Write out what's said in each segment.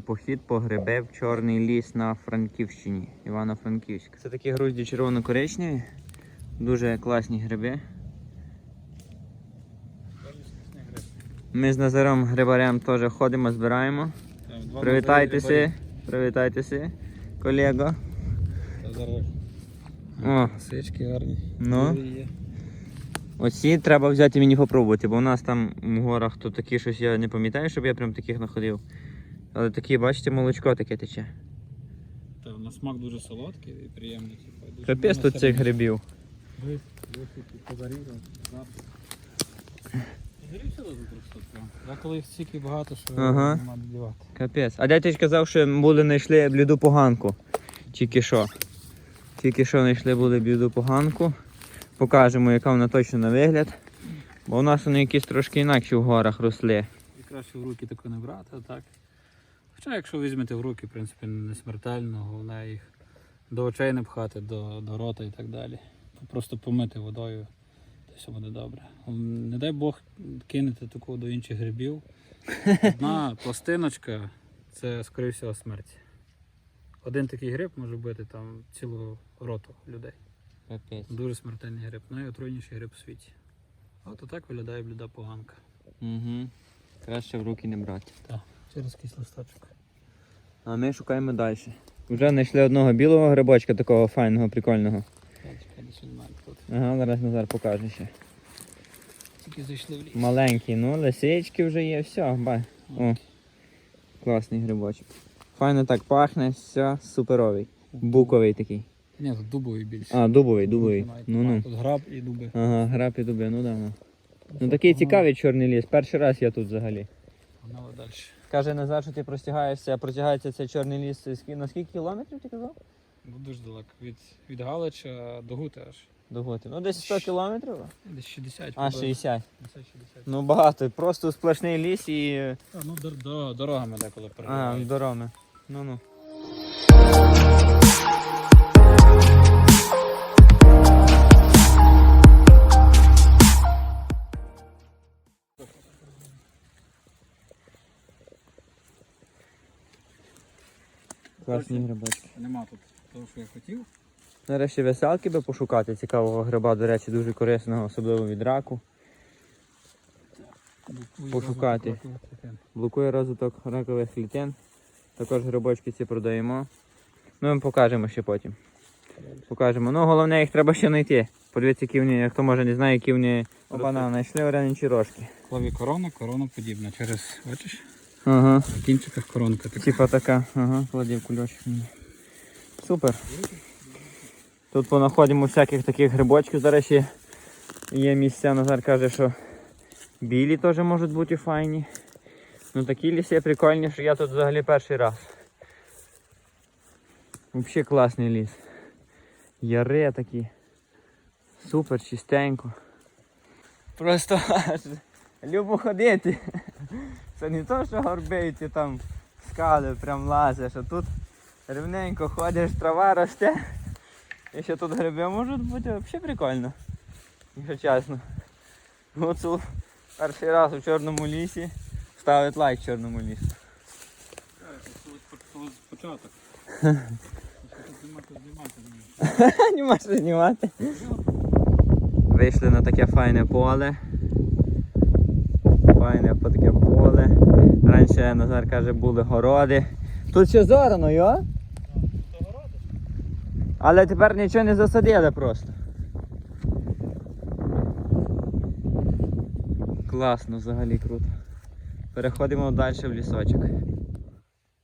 похід по гриби в Чорний ліс на Франківщині, Івано-Франківськ. Це такі грузді червоно-коричневі, дуже класні гриби. Ми з Назаром Грибарем теж ходимо, збираємо. Привітайтеся, привітайтеся, колего. О, Сички гарні. Ну. Оці треба взяти мені попробувати, бо у нас там в горах то такі щось я не пам'ятаю, щоб я прям таких знаходив. Але такі, бачите, молочко таке тече. Та на смак дуже солодкий і приємний. типу, дуже Капець тут цих грибів. Дивись, запах. Гриб сюди за 300 прям. Я коли їх стільки багато, що Ага. нема де дівати. Капець. А дядь казав, що були знайшли бліду поганку. Тільки що. Тільки що знайшли були бліду поганку. Покажемо, яка вона точно на вигляд. Бо у нас вони якісь трошки інакші в горах росли. І краще в руки тако не брати, а так. Хоча якщо візьмете в руки, в принципі, не смертельно, головне їх до очей не пхати, до, до рота і так далі. Просто помити водою, то все буде добре. Не дай Бог кинете таку до інших грибів. Одна пластиночка це, скоріше всього, смерть. Один такий гриб може бити там цілу роту людей. Капець. Дуже смертельний гриб, найотруйніший гриб у світі. От отак виглядає бліда поганка. Угу. Краще в руки не брати. Через якийсь листочок. А ми шукаємо далі. Вже знайшли одного білого грибочка, такого файного, прикольного. Ага, зараз Назар покаже ще. Тільки зайшли в ліс. Маленький, ну лисички вже є, все, бай. О, класний грибочок. Файно так пахне, все, суперовий. Буковий такий. Ні, тут дубовий більше. А, дубовий, дубовий. Ну ну. Тут граб і дуби. Ага, граб і дуби, ну да. Ну. ну такий цікавий чорний ліс. Перший раз я тут взагалі. Погнали далі. Каже Назар, що ти простягаєшся, а протягається цей чорний ліс на скільки кілометрів ти казав? Ну, дуже далеко. Від, від Галича до Гути аж. До Гути. Ну десь 100 кілометрів. Десь 60. А, приблизно. 60. 50-60. Ну багато. Просто сплошний ліс і. А, ну до, до, дорогами деколи А, дорогами. Ну ну. Класні грибочки. Нема тут того, що я хотів. Нарешті веселки би пошукати цікавого гриба, до речі, дуже корисного, особливо від раку. Пошукати. Блокує розвиток ракових клітин. Також грибочки ці продаємо. Ну, ми покажемо ще потім. Покажемо. Ну, головне, їх треба ще знайти. Подивіться, які вони, хто може не знає, які вони опана, знайшли ореничі рожки. Клаві корона, корона подібна. Через, бачиш, Ага. на кінчиках коронка така. Типа така, ага, кладів кульочок. Супер. Тут понаходимо всяких таких грибочків. Зараз ще є місця, Назар каже, що білі теж можуть бути файні. Ну такі ліси прикольні, що я тут взагалі перший раз. Взагалі класний ліс. Яри такі. Супер, чистенько. Просто аж любо ходити. Це не то, що горби ти там скали прям лазиш, а тут рівненько ходиш, трава росте. І ще тут гриби можуть бути взагалі прикольно. Якщо чесно. Оцу перший раз у чорному лісі ставить лайк чорному лісу. Початок. Нема що знімати. Вийшли на таке файне поле. Файне по таке поле. Раніше Назар каже, були городи. Тут ще зорано, йо? Але тепер нічого не засадили просто. Класно, взагалі круто. Переходимо далі в лісочок.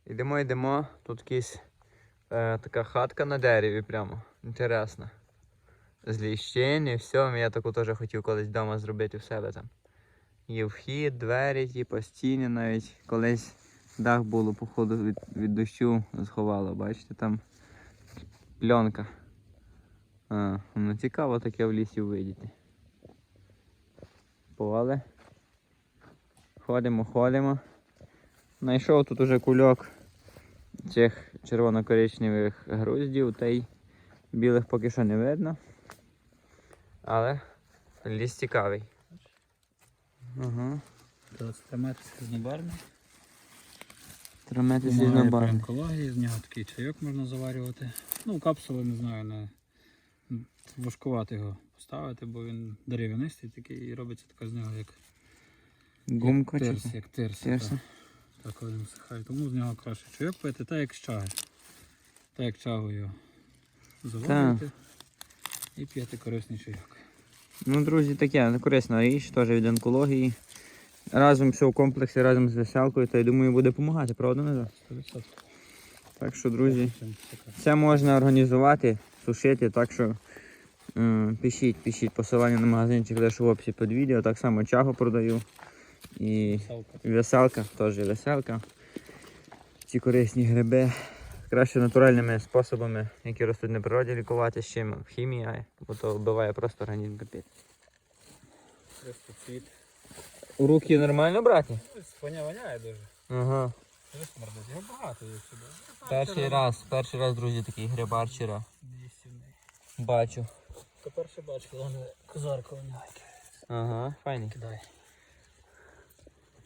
Йдемо, йдемо. Тут якийсь е, така хатка на дереві прямо. Інтересно. З ліщини, все. Я таку теж хотів колись вдома зробити у себе там. Є вхід, двері, типу, стіни навіть колись дах було, походу, від, від дощу сховало, бачите, там пленка. А, ну цікаво таке в лісі видіти. Поле. Ходимо, ходимо. Знайшов тут уже кульок цих червоно-коричневих груздів, та й білих поки що не видно. Але ліс цікавий. Ага. 20 метрів різнобарвний. Тримати Допомагає при різнобарвний. онкології, з нього такий чайок можна заварювати. Ну, капсули не знаю, не важкувати його поставити, бо він дерев'янистий такий і робиться така з нього як, Гумка як тирс, як тирс. Тирса. Так, так коли він висихає. Тому з нього краще чайок пити, так як з чаги. Так як чагу його заварювати і п'яти корисний чайок. Ну, друзі, таке корисна річ, теж від онкології. Разом все в комплексі, разом з веселкою, та я думаю, буде допомагати, правда, Назар? 100%. Так що, друзі. Це можна організувати, сушити, так що м, пишіть, пишіть посилання на магазинчик лише в описі під відео. Так само чагу продаю. І веселка, теж веселка. Ці корисні гриби. Краще натуральними способами, які ростуть на природі, лікувати з чим хімія, бо то вбиває просто організм капець. Просто цвіт. Руки нормально брати? Воня воняє дуже. Ага. Смердить. Його багато є сюди. Перший раз, перший раз, друзі, такий гриб арчера. 200 в неї. Бачу. То перше бачу, коли вони козарка воняє. Ага, файний. Кидай.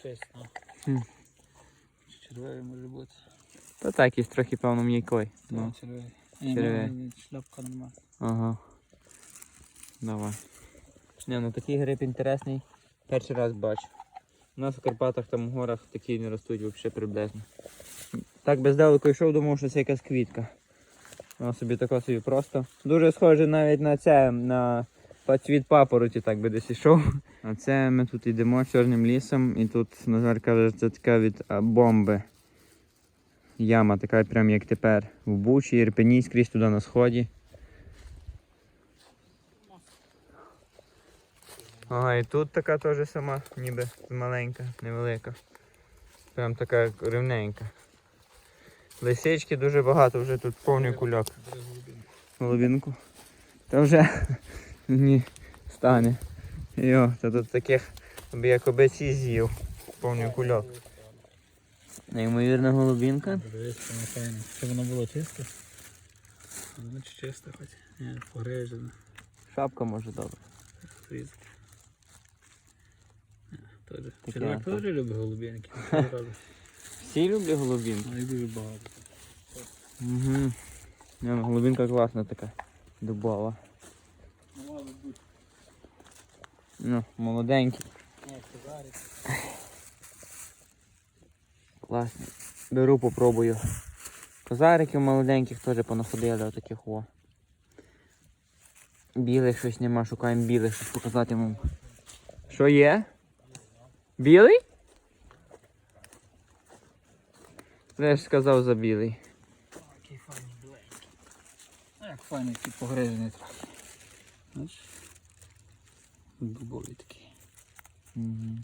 Чесно. Хм. Червивий може бути? Та так, якийсь трохи, певно, м'який. Ну. Червивий. Червивий. ну, шляпка нема. Ага. Давай. Не, ну такий гриб інтересний. Перший раз бачу. У нас в Карпатах там в горах такі не ростуть взагалі приблизно. Так бездалеко йшов, думав, що це якась квітка. Воно собі тако собі просто. Дуже схоже навіть на це, на цвіт папороті, так би десь йшов. А це ми тут йдемо чорним лісом і тут Назар каже, що це така від бомби. Яма така прям як тепер. В Бучі, Ірпені, скрізь туди на сході. Ага, і тут така теж сама, ніби маленька, невелика. Прям така рівненька. Лисички дуже багато, вже тут повний кульок. Голубінку. Та вже ні, стане. Йо, та тут таких як обеці з'їв. Повний кульок. Неймовірна голубінка. Дивись, воно файне. Щоб воно було чисте. Воно чи чисте хоч. Ні, погрижено. Шапка може добре. Різати. Теж. Чоловік теж любить голубінки. Всі люблять голубінку. Ну, їх дуже багато. Угу. Голубінка класна така. Дубова. Ну. Ну, молоденькі. О, козарик. Класні. Беру, попробую. Козариків молоденьких теж понаходили отаких о. Білих щось нема, шукаємо білих, щось показати вам. Що є? Білий? Я ж сказав за білий. Який файний біленький. Як файний, такий погрижений трохи. Бачиш? Дубовий такий. Угу.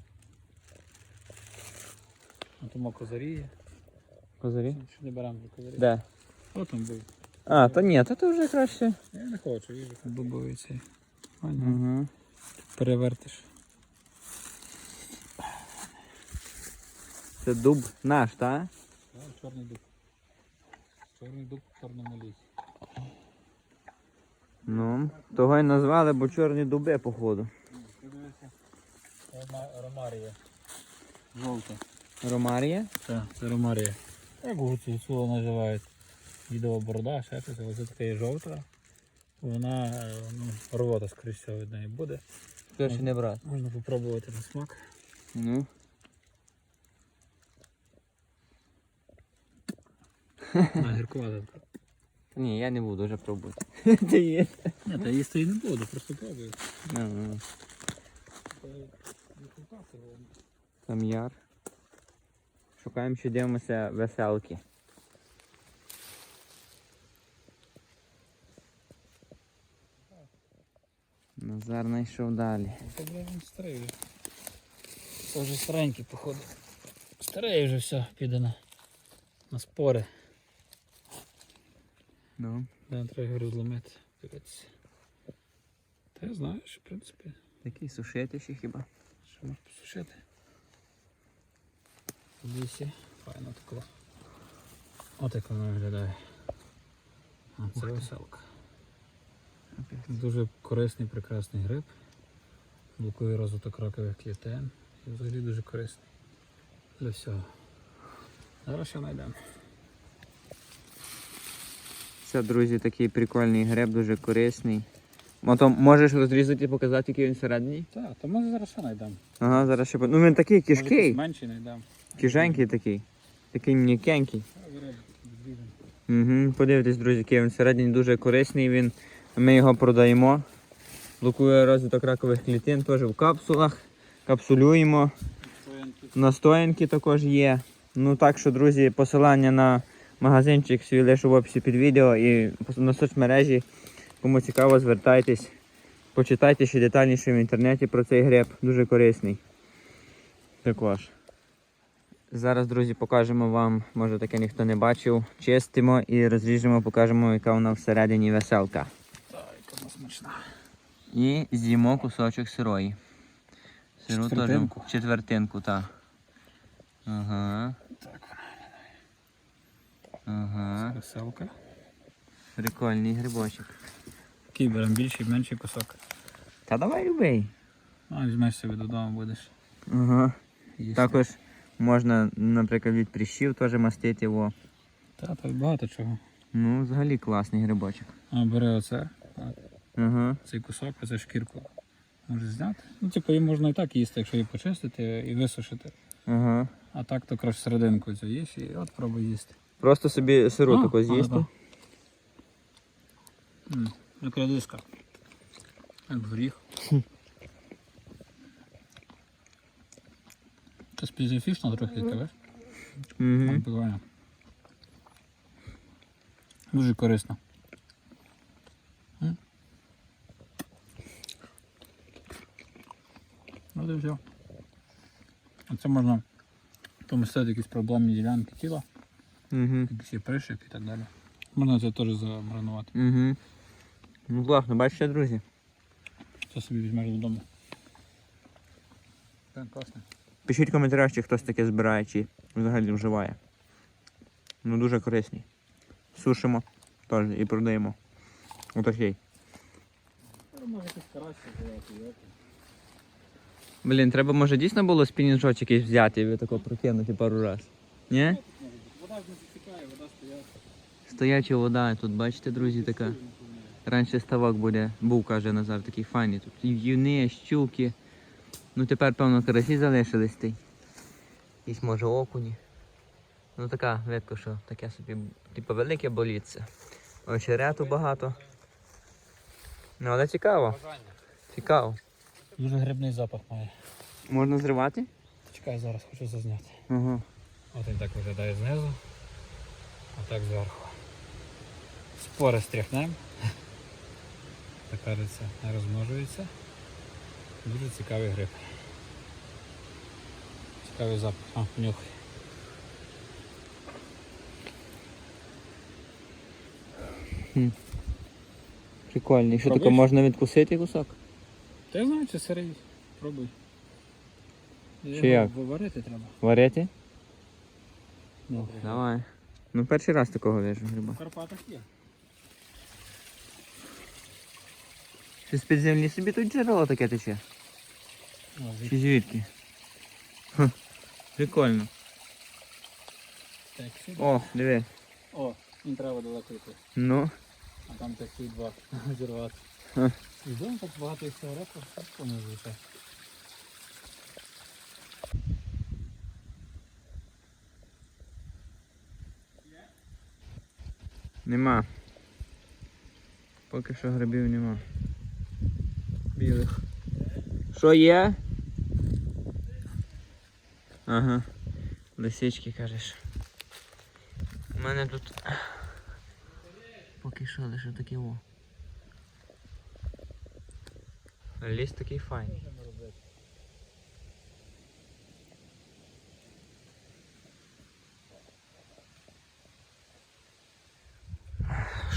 А тому козарі є. Козарі? Що не беремо за козарі? Де? О, там був. А, та ні, та то вже краще. Я не хочу, їжу. Дубовий цей. Угу. Перевертиш. Це дуб наш, так? А, чорний дуб. Чорний дуб в чорному лісі. Ну, того й назвали, бо чорні дуби, походу. Подивися. Ромарія. Жовта. Ромарія? Так, це ромарія. Як гуцулу називають. Дідова борода, ще щось, але це така є жовта. Вона е, ну, рвота скоріше всього від неї буде. Перший не брат. Можна попробувати на смак. Ну. На гіркувата. Ні, я не буду вже пробувати. Ти є. Ні, та їсти і не буду, просто пробую. Ну, ну. Там яр. Шукаємо, що дивимося веселки. Назар знайшов далі. Це вже він старий вже. Це вже старенький, походу. Старий вже все, піде на, на спори. Ну, Да, треба його розломити. Дивитися. Та я знаю, що в принципі, такий сушити ще хіба. що можна посушити. В лісі. Файно тако. От як воно виглядає. А, це веселка. Дуже корисний, прекрасний гриб. Блокує розвиток ракових клітин. І взагалі дуже корисний для всього. Зараз ще знайдемо. Це, друзі, такий прикольний гриб, дуже корисний. Ото можеш розрізати і показати, який він всередині? Так, то може зараз ще знайдемо. Ага, зараз ще. по- Ну він такий Може, кишкий, якийсь менший знайдемо. Кишенький такий. Такий м'якенький. Угу. Подивитесь, друзі, який він всередині дуже корисний. Він, ми його продаємо. Блокує розвиток ракових клітин теж в капсулах. Капсулюємо. Настоянки також є. Ну так що, друзі, посилання на магазинчик свій лише в описі під відео і на соцмережі. Кому цікаво, звертайтесь. Почитайте ще детальніше в інтернеті про цей гриб. Дуже корисний. Також. Зараз, друзі, покажемо вам, може таке ніхто не бачив. Чистимо і розріжемо, покажемо, яка вона всередині веселка. Так, яка вона смачна. І з'їмо кусочок сирої. Сиру теж Четвертинку? четвертинку, так. Ага. Так, Ага. веселка. Прикольний грибочок. Який беремо більший, менший кусок. Та давай любий. А, візьмеш собі додому будеш. Ага. їсти. Також можна, наприклад, від прищів теж мастити його. Та, так багато чого. Ну, взагалі класний грибочок. А, бери оце, Ага. цей кусок, це шкірку. Можеш зняти. Ну, типу, її можна і так їсти, якщо її почистити і висушити. Ага. А так то краще серединку цю їш і от пробуй їсти. Просто собі сиру таку з'їсти. Як радиска. Як горіх. Це специфічно трохи, бачиш? Угу. Прикольно. Дуже корисно. Ну, і все. А це можна помістити якісь проблемні ділянки тіла, Угу. якісь пришик і так далі. Можна це теж замаринувати. Угу. Ну класно, бачите, друзі. Це собі візьмеш додому. Так, класно. Пишіть в коментарях, чи хтось таке збирає, чи взагалі вживає. Ну дуже корисні. Сушимо теж і продаємо. Отакий. Блін, треба може дійсно було спінінжоч якийсь взяти і тако прокинути пару раз. Ні? Вода ж не затікає, вода стоять. Стояча вода, тут бачите, друзі, така. Раніше ставок буде, був, каже Назар, такий файний. Тут і в'юни, щуки. Ну тепер, певно, карасі залишились ти. Якісь може окуні. Ну така, видко, що таке собі, типу, велике боліться. Очерету багато. Ну, але цікаво, цікаво. Дуже грибний запах має. Можна зривати? Чекай, зараз хочу зазняти. Ага. От він так виглядає знизу, а так зверху. Спори стряхнемо. Так кажеться, не розмножується. Дуже цікавий гриб. Цікавий запах. А, нюхай. Прикольний. Що таке, Пробуєш? можна відкусити кусок? Та я знаю, чи сирий. Пробуй. Чи як? Виварити треба. Варити? Ну, Давай. Ну перший раз такого вижу гриба. В Карпатах є. Чи з підземлі собі тут джерело таке тече? Чи звідки? Хм, прикольно. Так, сюди. О, диви. О, їм треба далеко йти. Ну, А там такі два зірвати. Ха. Йдемо так багато їх цього року, не звичайно. нема. Поки що грибів нема. Білих. Що є? Ага. Лисички кажеш. У мене тут. Поки що лише такі о. Ліс такий файний.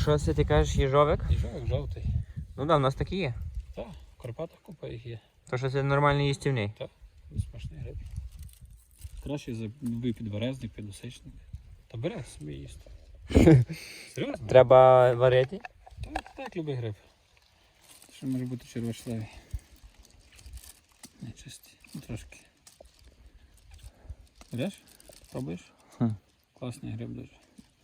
Що це ти кажеш, їжовик? Їжак жовтий. Ну да, в нас такі є. Так, в Карпатах купа їх є. То що це нормальний їстівний. Смачний гриб. Краще за любий підберезник, підосичник. Та бери собі їсти. Серйозно? Треба варити. Так, так, любий гриб. Що може бути червошлевий. Не чисті. Ну, трошки. Береш? Пробуєш? Хм. Класний гриб дуже.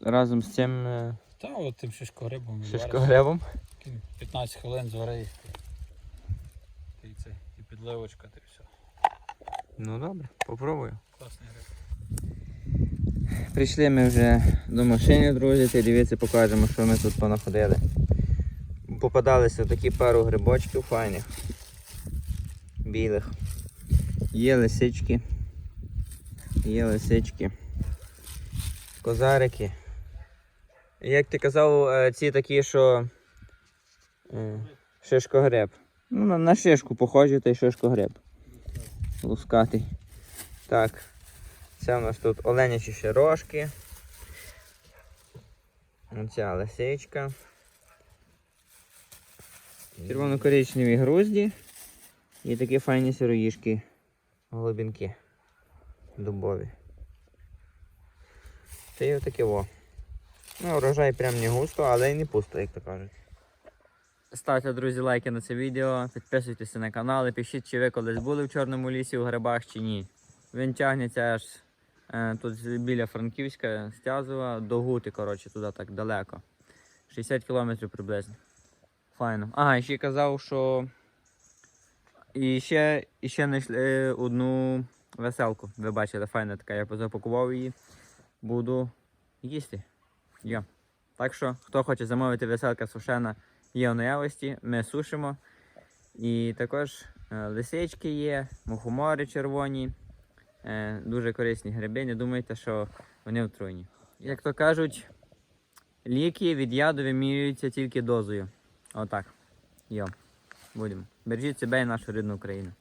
Разом з цим е, Та от тим шишкогрибом і шишкогребом. 15 хвилин звари їх. Підливочка, та все. Ну добре, попробую. Класний гриб. Прийшли ми вже до машини, друзі, й дивіться, покажемо, що ми тут понаходили. Попадалися такі пару грибочків файних. Білих. Є лисички. Є лисички. Козарики. Як ти казав, е, ці такі, що е, шишкогреб. Ну, на, на шишку похожі, та й шишкогреб. Лускатий. Так. Це у нас тут оленячі ще рожки. Оця лисичка. Червоно-коричневі грузді. І такі файні сироїшки голубінки дубові. Це і отаке во. Ну, урожай прям не густо, але й не пусто, як то кажуть. Ставте, друзі, лайки на це відео, підписуйтесь на канал і пишіть, чи ви колись були в Чорному лісі у грибах чи ні. Він тягнеться аж е, тут біля Франківська, Стязова, до Гути, коротше, туди так далеко. 60 кілометрів приблизно. Файно. Ага, ще казав, що. І ще, і ще знайшли одну веселку. Ви бачите, файна така, я запакував її. Буду їсти. Є. Так що, хто хоче замовити веселка сушена, є у наявності, ми сушимо. І також е, лисички є, мухомори червоні. Е, дуже корисні гриби, не думайте, що вони отруйні. Як то кажуть, ліки від яду вимірюються тільки дозою. Отак. Йо. Будемо. Бережіть себе і нашу рідну Україну.